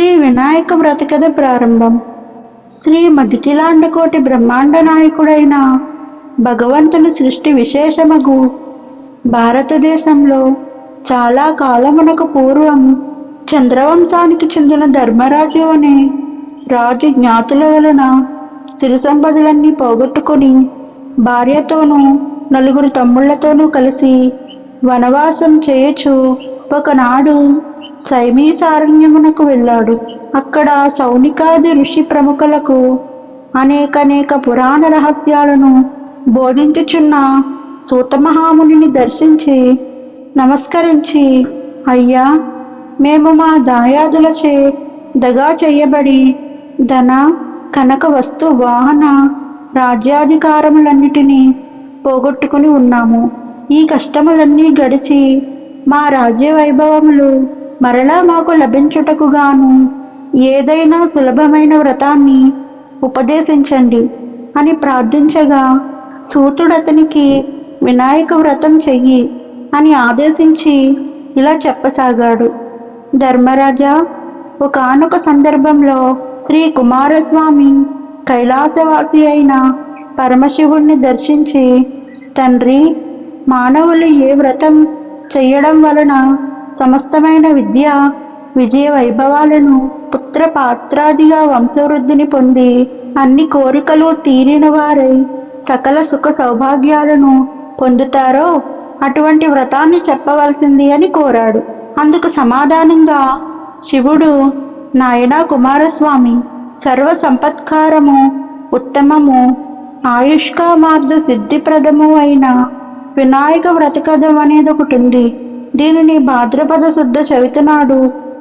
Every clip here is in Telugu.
శ్రీ వినాయక వ్రత కథ ప్రారంభం. శ్రీ మదితిలాండకోటి బ్రహ్మాండ నాయకుడైన భగవంతుని సృష్టి విశేషమగు. భారతదేశంలో చాలా కాలమునకు పూర్వం చంద్రవంశానికి చెందిన ధర్మరాజు అనే రాజు జ్ఞాతుల వలన సిరి సంపదలన్నీ పోగొట్టుకొని భార్యతోనూ నలుగురు తమ్ముళ్ళతోనూ కలిసి వనవాసం చేయొచ్చు. ఒకనాడు సైమీసారణ్యమునకు వెళ్ళాడు. అక్కడ సౌనికాది ఋషి ప్రముఖులకు అనేకనేక పురాణ రహస్యాలను బోధించుచున్న సూతమహామునిని దర్శించి నమస్కరించి అయ్యా మేము మా దాయాదులచే దగా చేయబడి ధన కనక వస్తు వాహన రాజ్యాధికారములన్నిటినీ పోగొట్టుకుని ఉన్నాము. ఈ కష్టములన్నీ గడిచి మా రాజ్య వైభవములు మరలా మాకు లభించుటకు గాను ఏదైనా సులభమైన వ్రతాన్ని ఉపదేశించండి అని ప్రార్థించగా సూతుడతనికి వినాయక వ్రతం చెయ్యి అని ఆదేశించి ఇలా చెప్పసాగాడు. ధర్మరాజా ఒకానొక సందర్భంలో శ్రీ కుమారస్వామి కైలాసవాసి అయిన పరమశివుణ్ణి దర్శించి తండ్రి మానవులు ఏ వ్రతం చేయడం వలన సమస్తమైన విద్య విజయ వైభవాలను పుత్ర పాత్రాదిగా వంశవృద్ధిని పొంది అన్ని కోరికలు తీరిన వారై సకల సుఖ సౌభాగ్యాలను పొందుతారో అటువంటి వ్రతాన్ని చెప్పవలసింది అని కోరాడు. అందుకు సమాధానంగా శివుడు నాయనా కుమారస్వామి సర్వ సంపత్కారము ఉత్తమము ఆయుష్కామార్థ సిద్ధిప్రదము అయిన వినాయక వ్రతకథం అనేది ఒకటి ఉంది. దీనిని భాద్రపద శుద్ధ చవితి నాడు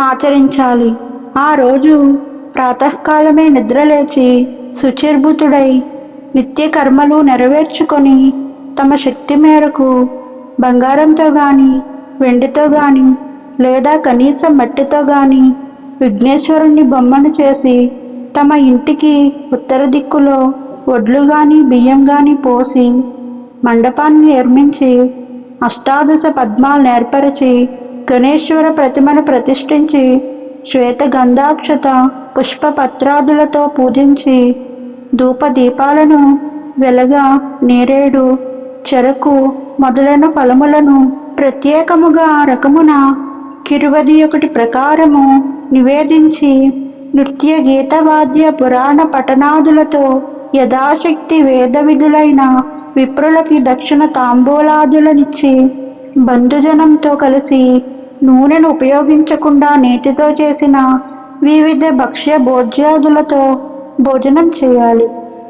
ఆచరించాలి. ఆ రోజు ప్రాతకాలమే నిద్రలేచి శుచిర్భుతుడై నిత్య కర్మలు నెరవేర్చుకొని తమ శక్తి మేరకు బంగారంతో గాని వెండితో గాని లేదా కనీసం మట్టితో గాని విఘ్నేశ్వరుణ్ణి బొమ్మను చేసి తమ ఇంటికి ఉత్తర దిక్కులో వడ్లు గాని బియ్యం గాని పోసి మండపాన్ని నిర్మించి అష్టాదశ పద్మాలు నేర్పరిచి గణేశ్వర ప్రతిమను ప్రతిష్ఠించి శ్వేత గంధాక్షత పుష్ప పత్రాదులతో పూజించి ధూప దీపాలను వెలగా నేరేడు చెరకు మొదలైన ఫలములను ప్రత్యేకముగా రకమున కిరువది ఒకటి ప్రకారము నివేదించి నృత్య గీత వాద్య పురాణ పఠనాదులతో యథాశక్తి వేద విధులైన విప్రులకి దక్షిణ తాంబూలాదులనిచ్చి బంధుజనంతో కలిసి నూనెను ఉపయోగించకుండా నేతితో చేసిన వివిధ భక్ష్య భోజ్యాదులతో భోజనం చేయాలి.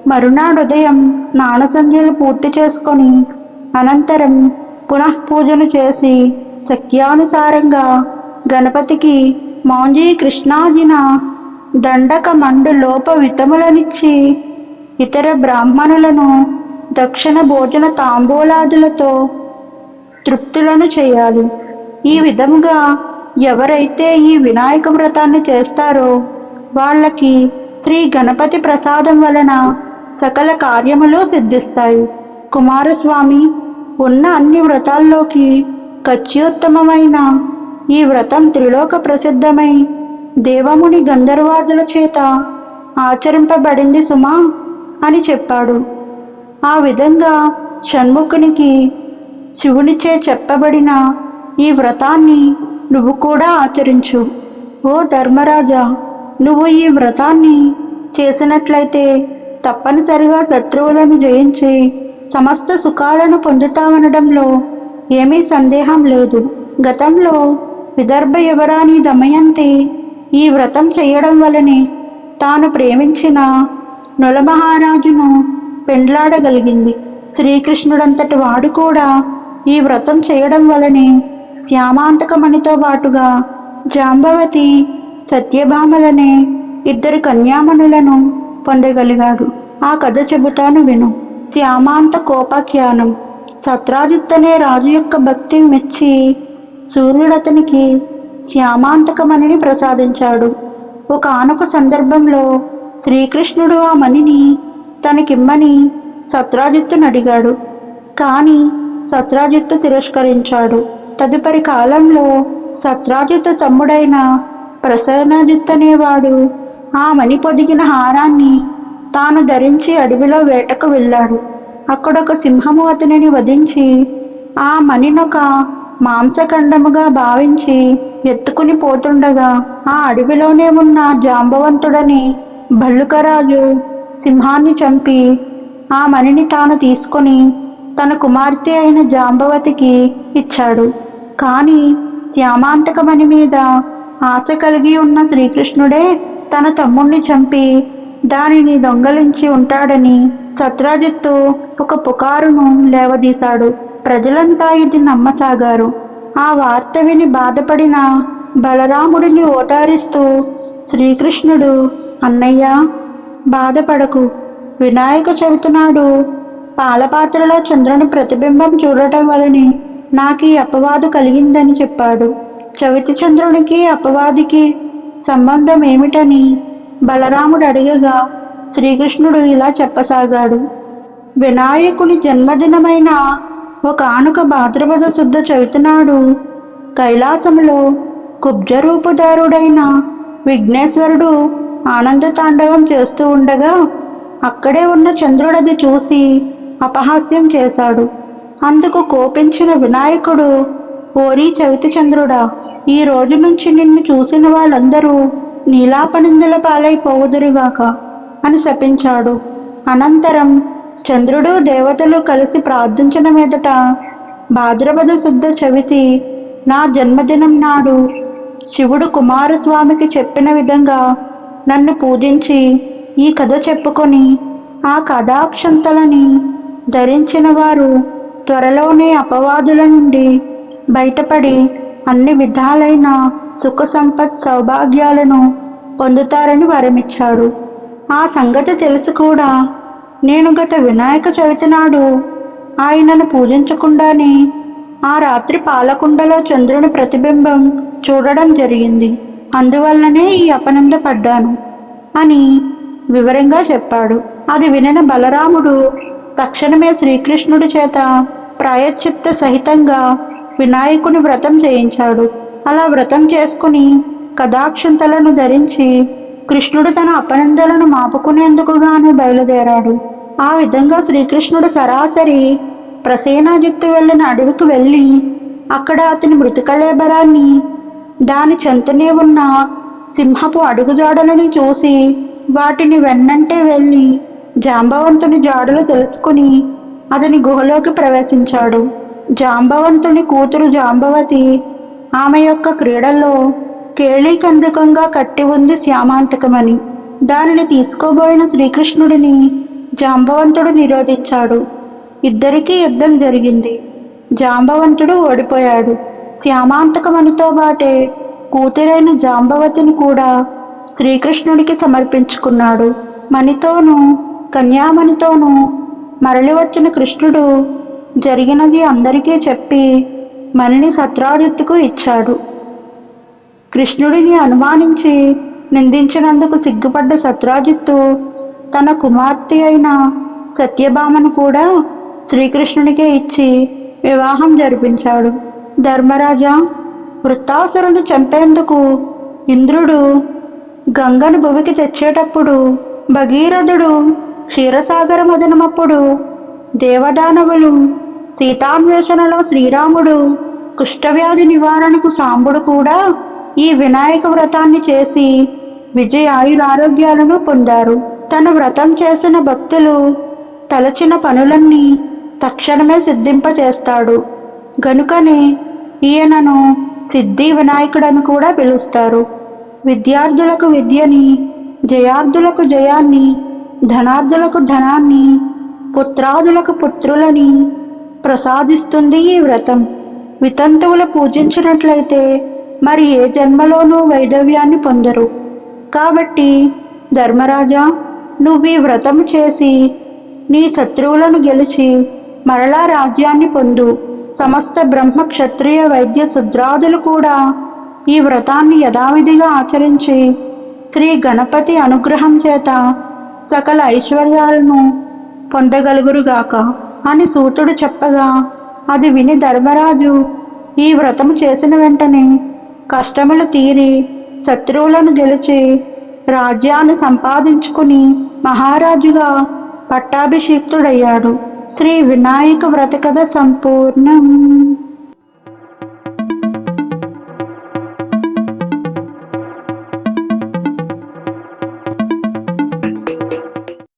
మరునాడు ఉదయం స్నాన సంధ్యలు పూర్తి చేసుకొని అనంతరం పునఃపూజను చేసి శక్యానుసారంగా గణపతికి మౌంజీ కృష్ణాజిన దండక మండు లోప వితములనిచ్చి ఇతర బ్రాహ్మణులను దక్షిణ భోజన తాంబూలాదులతో తృప్తులను చేయాలి. ఈ విధముగా ఎవరైతే ఈ వినాయక వ్రతాన్ని చేస్తారో వాళ్ళకి శ్రీ గణపతి ప్రసాదం వలన సకల కార్యములు సిద్ధిస్తాయి. కుమారస్వామి ఉన్న అన్ని వ్రతాల్లోకి ఖచ్చియోత్తమమైన ఈ వ్రతం త్రిలోక ప్రసిద్ధమై దేవముని గంధర్వాదుల చేత ఆచరింపబడింది సుమా. అని చెప్పాడు. ఆ విధంగా షణ్ముఖునికి శివునిచే చెప్పబడిన ఈ వ్రతాన్ని నువ్వు కూడా ఆచరించు. ఓ ధర్మరాజా నువ్వు ఈ వ్రతాన్ని చేసినట్లయితే తప్పనిసరిగా శత్రువులను జయించి సమస్త సుఖాలను పొందుతావనడంలో ఏమీ సందేహం లేదు. గతంలో విదర్భ యువరాణి దమయంతి ఈ వ్రతం చేయడం వలనే తాను ప్రేమించిన నొలమహారాజును పెండ్లాడగలిగింది. శ్రీకృష్ణుడంతటి వాడు కూడా ఈ వ్రతం చేయడం వలనే శ్యామాంతకమణితో పాటుగా జాంబవతి సత్యభామలనే ఇద్దరు కన్యామణులను పొందగలిగాడు. ఆ కథ చెబుతాను విను. శ్యామాంత కోపాఖ్యానం. సత్రాజిత్తనే రాజు యొక్క భక్తి మెచ్చి సూర్యుడతనికి శ్యామాంతకమణిని ప్రసాదించాడు. ఒక ఆనొక సందర్భంలో శ్రీకృష్ణుడు ఆ మణిని తనకిమ్మని సత్రాజిత్తును అడిగాడు కానీ సత్రాజిత్తు తిరస్కరించాడు. తదుపరి కాలంలో సత్రాజిత్తు తమ్ముడైన ప్రసన్నజిత్ అనేవాడు ఆ మణి పొదిగిన హారాన్ని తాను ధరించి అడవిలో వేటకు వెళ్ళాడు. అక్కడొక సింహము అతనిని వధించి ఆ మణినొక మాంసఖండముగా భావించి ఎత్తుకుని పోతుండగా ఆ అడవిలోనే ఉన్న జాంబవంతుడని భళ్ళుకరాజు సింహాన్ని చంపి ఆ మణిని తాను తీసుకొని తన కుమార్తె అయిన జాంబవతికి ఇచ్చాడు. కానీ శ్యామాంతకమణి మీద ఆశ కలిగి ఉన్న శ్రీకృష్ణుడే తన తమ్ముణ్ణి చంపి దానిని దొంగలించి ఉంటాడని సత్రాజిత్తు ఒక పుకారును లేవదీశాడు. ప్రజలంతా ఇది నమ్మసాగారు. ఆ వార్త విని బాధపడిన బలరాముడిని ఓటారిస్తూ శ్రీకృష్ణుడు అన్నయ్య బాధపడకు. వినాయక చెబుతున్నాడు పాలపాత్రలో చంద్రుని ప్రతిబింబం చూడటం వలనే నాకు ఈ అపవాదు కలిగిందని చెప్పాడు. చవితి చంద్రునికి అపవాదికి సంబంధం ఏమిటని బలరాముడు అడిగగా శ్రీకృష్ణుడు ఇలా చెప్పసాగాడు. వినాయకుని జన్మదినమైన ఒక ఆనుక భాద్రపద శుద్ధ చవితినాడు కైలాసంలో కైలాసములో కుబ్జరూపుదారుడైన విఘ్నేశ్వరుడు ఆనంద తాండవం చేస్తూ ఉండగా అక్కడే ఉన్న చంద్రుడది చూసి అపహాస్యం చేశాడు. అందుకు కోపించిన వినాయకుడు ఓరి చవితి చంద్రుడా ఈ రోజు నుంచి నిన్ను చూసిన వాళ్ళందరూ నీలాపనిందుల పాలైపోవుదురుగాక అని శపించాడు. అనంతరం చంద్రుడు దేవతలు కలిసి ప్రార్థించిన మీదట భాద్రపద శుద్ధ చవితి నా జన్మదినం నాడు శివుడు కుమారస్వామికి చెప్పిన విధంగా నన్ను పూజించి ఈ కథ చెప్పుకొని ఆ కథాక్షంతలని ధరించిన వారు త్వరలోనే అపవాదుల నుండి బయటపడి అన్ని విధాలైన సుఖ సంపత్ సౌభాగ్యాలను పొందుతారని వరమిచ్చాడు. ఆ సంగతి తెలిసి కూడా నేను గత వినాయక చవితి నాడు ఆయనను పూజించకుండానే ఆ రాత్రి పాలకుండలో చంద్రుని ప్రతిబింబం చూడడం జరిగింది. అందువల్లనే ఈ అపనంద పడ్డాను అని వివరంగా చెప్పాడు. అది వినిన బలరాముడు తక్షణమే శ్రీకృష్ణుడి చేత ప్రాయశ్చిత్త సహితంగా వినాయకుని వ్రతం చేయించాడు. అలా వ్రతం చేసుకుని కథాక్షంతలను ధరించి కృష్ణుడు తన అపనందలను మాపుకునేందుకుగానే బయలుదేరాడు. ఆ విధంగా శ్రీకృష్ణుడు సరాసరి ప్రసేనాజిత్తు వెళ్ళిన అడవికి వెళ్ళి అక్కడ అతని మృతికళేబరాన్ని దాని చెంతనే ఉన్న సింహపు అడుగుజాడలని చూసి వాటిని వెన్నంటే వెళ్ళి జాంబవంతుని జాడలు తెలుసుకుని అతని గుహలోకి ప్రవేశించాడు. జాంబవంతుని కూతురు జాంబవతి ఆమె యొక్క క్రీడల్లో కేళీకందకంగా కట్టి ఉంది శ్యామాంతకమని. దానిని తీసుకోబోయిన శ్రీకృష్ణుడిని జాంబవంతుడు నిరోధించాడు. ఇద్దరికీ యుద్ధం జరిగింది. జాంబవంతుడు ఓడిపోయాడు. శ్యామాంతకమణితో బాటే కూతురైన జాంబవతిని కూడా శ్రీకృష్ణుడికి సమర్పించుకున్నాడు. మణితోనూ కన్యామణితోనూ మరలి వచ్చిన కృష్ణుడు జరిగినది అందరికీ చెప్పి మణిని సత్రాజిత్తుకు ఇచ్చాడు. కృష్ణుడిని అనుమానించి నిందించినందుకు సిగ్గుపడ్డ సత్రాజిత్తు తన కుమార్తె అయిన సత్యభామను కూడా శ్రీకృష్ణునికే ఇచ్చి వివాహం జరిపించాడు. ధర్మరాజా వృత్తాసురుని చంపేందుకు ఇంద్రుడు గంగను భువికి తెచ్చేటప్పుడు భగీరథుడు క్షీరసాగరమదినమప్పుడు దేవదానవులు సీతాన్వేషణలో శ్రీరాముడు కుష్ఠవ్యాధి నివారణకు సాంబుడు కూడా ఈ వినాయక వ్రతాన్ని చేసి విజయాయురారోగ్యాలను పొందారు. తన వ్రతం చేసిన భక్తులు తలచిన పనులన్నీ తక్షణమే సిద్ధింపచేస్తాడు గనుకనే ఈయనను సిద్ధి వినాయకుడని కూడా పిలుస్తారు. విద్యార్థులకు విద్యని జయార్థులకు జయాన్ని ధనార్థులకు ధనాన్ని పుత్రాదులకు పుత్రులని ప్రసాదిస్తుంది ఈ వ్రతం. వితంతువులు పూజించినట్లయితే మరి ఏ జన్మలోనూ వైదవ్యాన్ని పొందరు. కాబట్టి ధర్మరాజా నువ్వు ఈ వ్రతం చేసి నీ శత్రువులను గెలిచి మరలా రాజ్యాన్ని పొందు. సమస్త బ్రహ్మ క్షత్రియ వైద్య శుద్రాదులు కూడా ఈ వ్రతాన్ని యథావిధిగా ఆచరించి శ్రీ గణపతి అనుగ్రహం చేత సకల ఐశ్వర్యాలను పొందగలుగురుగాక అని సూతుడు చెప్పగా అది విని ధర్మరాజు ఈ వ్రతము చేసిన వెంటనే కష్టములు తీరి శత్రువులను గెలిచి రాజ్యాన్ని సంపాదించుకుని మహారాజుగా పట్టాభిషిక్తుడయ్యాడు. శ్రీ వినాయక వ్రత కథ సంపూర్ణం.